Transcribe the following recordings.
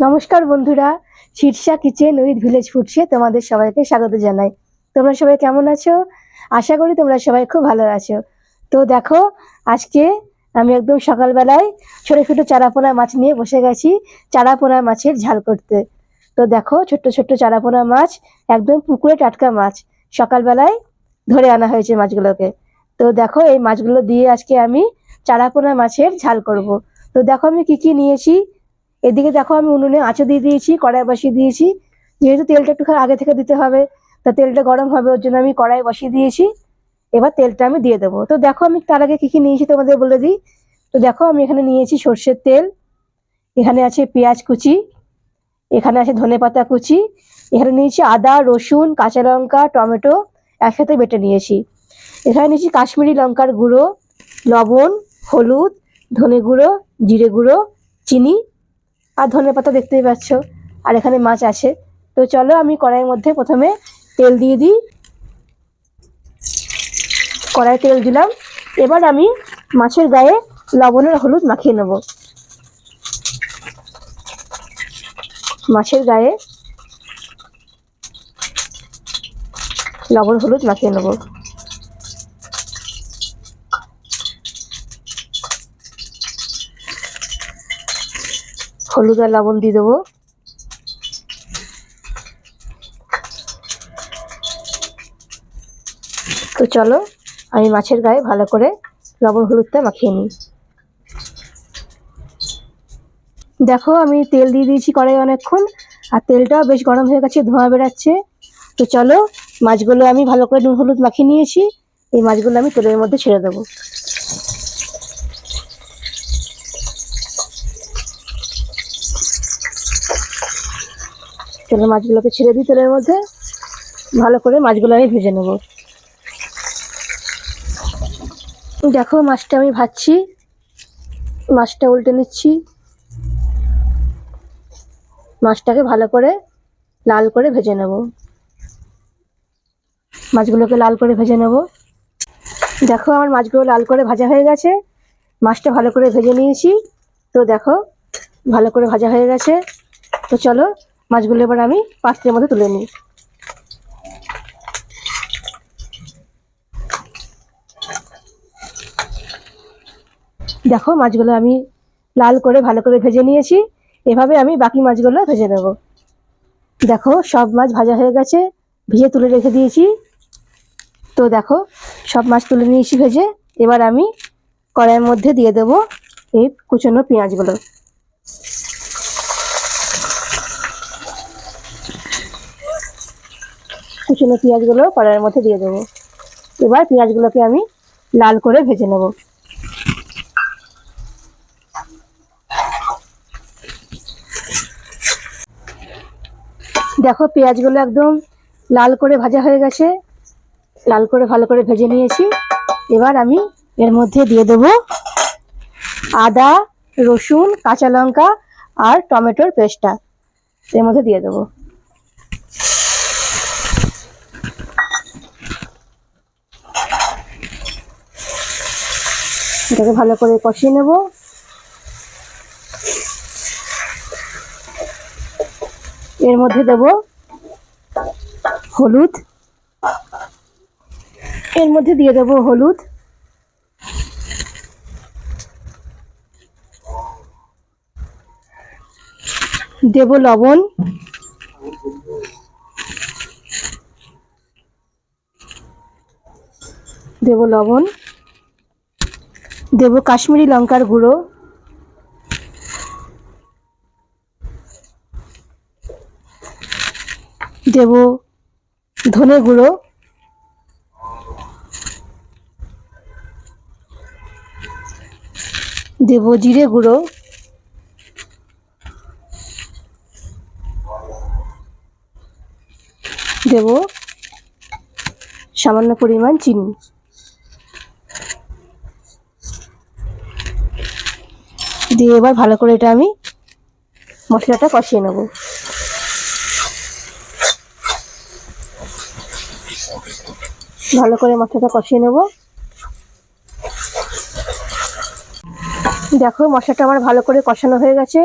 নমস্কার বন্ধুরা, Shirsha kitchen with village ফুডসে তোমাদের সবাইকে স্বাগত জানাই। তোমরা সবাই কেমন আছো? আশা করি তোমরা সবাই খুব ভালো আছো। তো দেখো, আজকে আমি একদম সকালবেলায় ছোটো ছোটো চারাপোনা মাছ নিয়ে বসে গেছি চারাপোনা মাছের ঝাল করতে। তো দেখো, ছোট্ট ছোট্ট চারাপোনা মাছ, একদম পুকুরে টাটকা মাছ। সকালবেলায় ধরে আনা হয়েছে মাছগুলোকে। তো দেখো, এই মাছগুলো দিয়ে আজকে আমি চারাপোনা মাছের ঝাল করব। তো দেখো আমি কি কি নিয়েছি। এদিকে দেখো আমি উনুনে আঁচে দিয়ে দিয়েছি, কড়াই বসিয়ে দিয়েছি। যেহেতু তেলটা একটু আগে থেকে দিতে হবে, তা তেলটা গরম হবে, ওর জন্য আমি কড়াই বসিয়ে দিয়েছি। এবার তেলটা আমি দিয়ে দেবো। তো দেখো আমি তার আগে কী কী নিয়েছি তোমাদের বলে দিই। তো দেখো আমি এখানে নিয়েছি সর্ষের তেল, এখানে আছে পেঁয়াজ কুচি, এখানে আছে ধনে পাতা কুচি, এখানে নিয়েছি আদা, রসুন, কাঁচা লঙ্কা, টমেটো একসাথে বেটে নিয়েছি। এখানে নিয়েছি কাশ্মীরি লঙ্কার গুঁড়ো, লবণ, হলুদ, ধনে গুঁড়ো, জিরে গুঁড়ো, চিনি আর ধনে পাতা দেখতেই পাচ্ছ। আর এখানে মাছ আছে। তো চলো আমি কড়াইয়ের মধ্যে প্রথমে তেল দিয়ে দিই। কড়াই তেল দিলাম। এবার আমি মাছের গায়ে লবণের হলুদ মাখিয়ে নেব। মাছের গায়ে লবণ হলুদ মাখিয়ে নেব। হলুদ আর লবণ দিয়ে দেবো। তো চলো, আমি মাছের গায়ে ভালো করে লবণ হলুদটা মাখিয়ে নিই। দেখো, আমি তেল দিয়ে দিয়েছি কড়াই অনেকক্ষণ, আর তেলটাও বেশ গরম হয়ে গেছে, ধোঁয়া বেরাচ্ছে। তো চলো, মাছগুলো আমি ভালো করে নুন হলুদ মাখিয়ে নিয়েছি, এই মাছগুলো আমি তেলের মধ্যে ছেড়ে দেবো। চলো মাছগুলোকে ছেড়ে দিই তেলের মধ্যে। ভালো করে মাছগুলো আমি ভেজে নেব। দেখো মাছটা আমি ভাজছি। মাছটা উল্টে নিচ্ছি। মাছটাকে ভালো করে লাল করে ভেজে নেব। মাছগুলোকে লাল করে ভেজে নেব। দেখো আমার মাছগুলো লাল করে ভাজা হয়ে গেছে। মাছটা ভালো করে ভেজে নিয়েছি। তো দেখো, ভালো করে ভাজা হয়ে গেছে। তো চলো মাছগুলো এবার আমি পাত্রের মধ্যে তুলে নিই। দেখো, মাছগুলো আমি লাল করে, ভালো করে ভেজে নিয়েছি। এভাবে আমি বাকি মাছগুলো ভেজে নেব। দেখো, সব মাছ ভাজা হয়ে গেছে। ভেজে তুলে রেখে দিয়েছি। তো দেখো, সব মাছ তুলে নিয়েছি ভেজে। এবার আমি কড়াইয়ের মধ্যে দিয়ে দেবো এই কুচনো পেঁয়াজগুলো। কুচনো পেঁয়াজগুলো কড়াইয়ের মধ্যে দিয়ে দেবো। এবার পেঁয়াজগুলোকে আমি লাল করে ভেজে নেব। দেখো পেঁয়াজগুলো একদম লাল করে ভাজা হয়ে গেছে। লাল করে ভালো করে ভেজে নিয়েছি। এবার আমি এর মধ্যে দিয়ে দেব আদা, রসুন, কাঁচা লঙ্কা আর টমেটোর পেস্টটা। এর মধ্যে দিয়ে দেবো। এটাকে ভালো করে কষিয়ে নেব। এর মধ্যে দেব হলুদ। এর মধ্যে দিয়ে দেব হলুদ। দেব লবণ। দেব লবণ। দেব কাশ্মীরি লঙ্কার গুঁড়ো। দেব ধনে গুঁড়ো। দেব জিরে গুঁড়ো। দেব সামান্য পরিমাণ চিনি। দিয়ে এবার ভালো করে এটা আমি মশলাটা কষিয়ে নেব। ভালো করে মশলাটা কষিয়ে নেব। দেখো মশলাটা আমার ভালো করে কষানো হয়ে গেছে।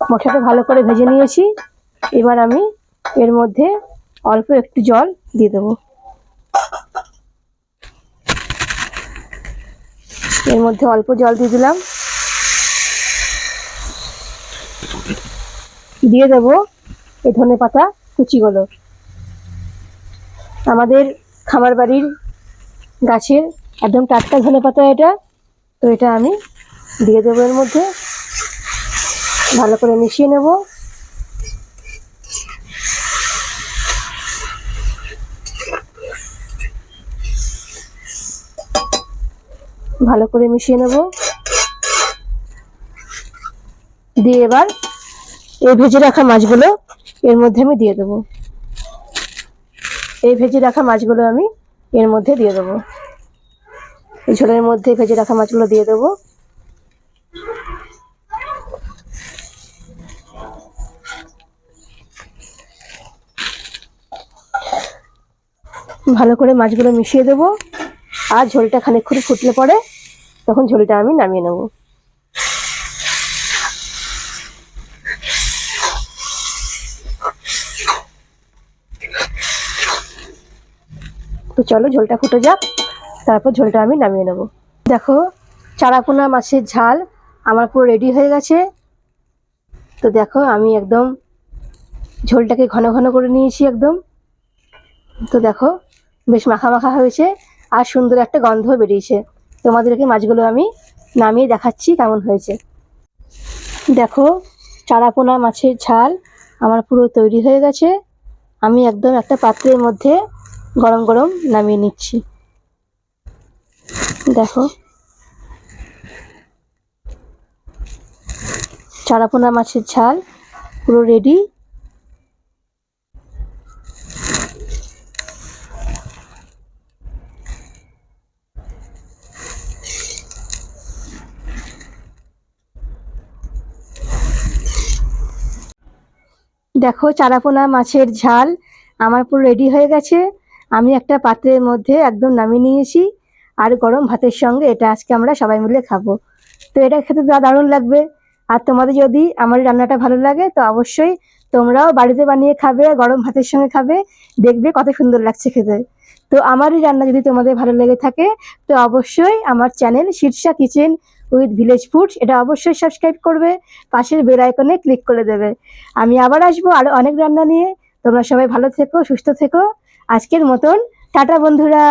মশলাটা ভালো করে ভেজে নিয়েছি। এবার আমি এর মধ্যে অল্প একটু জল দিয়ে দেবো। এর মধ্যে অল্প জল দিয়ে দিলাম। দিয়ে দেবো এই ধনে পাতা কুচিগুলো। আমাদের খামার বাড়ির গাছের একদম টাটকা ধনে পাতা এটা, তো এটা আমি দিয়ে দেবো এর মধ্যে। ভালো করে মিশিয়ে নেব। ভালো করে মিশিয়ে নেব। দিয়ে এবার এই ভেজে রাখা মাছগুলো এর মধ্যে আমি দিয়ে দেবো। এই ভেজে রাখা মাছগুলো আমি এর মধ্যে দিয়ে দেবো। এই ঝোলের মধ্যে ভেজে রাখা মাছগুলো দিয়ে দেবো। ভালো করে মাছগুলো মিশিয়ে দেবো। আর ঝোলটা খানিকক্ষণ ফুটলে পরে তখন ঝোলটা আমি নামিয়ে নেব। তো চলো ঝোলটা ফুটে যাক। তারপর ঝোলটা আমি নামিয়ে নেব। দেখো, চারাপোনা মাছের ঝাল আমার পুরো রেডি হয়ে গেছে। তো দেখো, আমি একদম ঝোলটাকে ঘন ঘন করে নিয়েছি একদম। তো দেখো, বেশ মাখা মাখা হয়েছে আর সুন্দর একটা গন্ধ বেরিয়েছে। তোমাদেরকে মাছগুলো আমি নামিয়ে দেখাচ্ছি কেমন হয়েছে। দেখো, চারাপোনা মাছের ঝাল আমার পুরো তৈরি হয়ে গেছে। আমি একদম একটা পাত্রের মধ্যে গরম গরম নামিয়ে নিচ্ছি। দেখো। চারাপোনা মাছের ঝাল, পুরো রেডি দেখো চারাপোনা মাছের ঝাল, আমার পুরো রেডি হয়ে গেছে। আমি একটা পাত্রের মধ্যে একদম নামিয়ে নিয়েছি আর গরম ভাতের সঙ্গে এটা আজকে আমরা সবাই মিলে খাব। তো এটা খেতে দারুণ লাগবে। আর তোমাদের যদি আমার রান্নাটা ভালো লাগে, তো অবশ্যই তোমরাও বাড়িতে বানিয়ে খাবে, গরম ভাতের সঙ্গে খাবে, দেখবে কত সুন্দর লাগছে খেতে। তো আমার এই রান্না যদি তোমাদের ভালো লেগে থাকে, তো অবশ্যই আমার channel Shirsha kitchen with village foods, এটা অবশ্যই সাবস্ক্রাইব করবে, পাশের বেল আইকনে ক্লিক করে দেবে। আমি আবার আসব আরও অনেক রান্না নিয়ে। তোমরা সবাই ভালো থেকো, সুস্থ থেকো। আজকের মতন টাটা বন্ধুরা।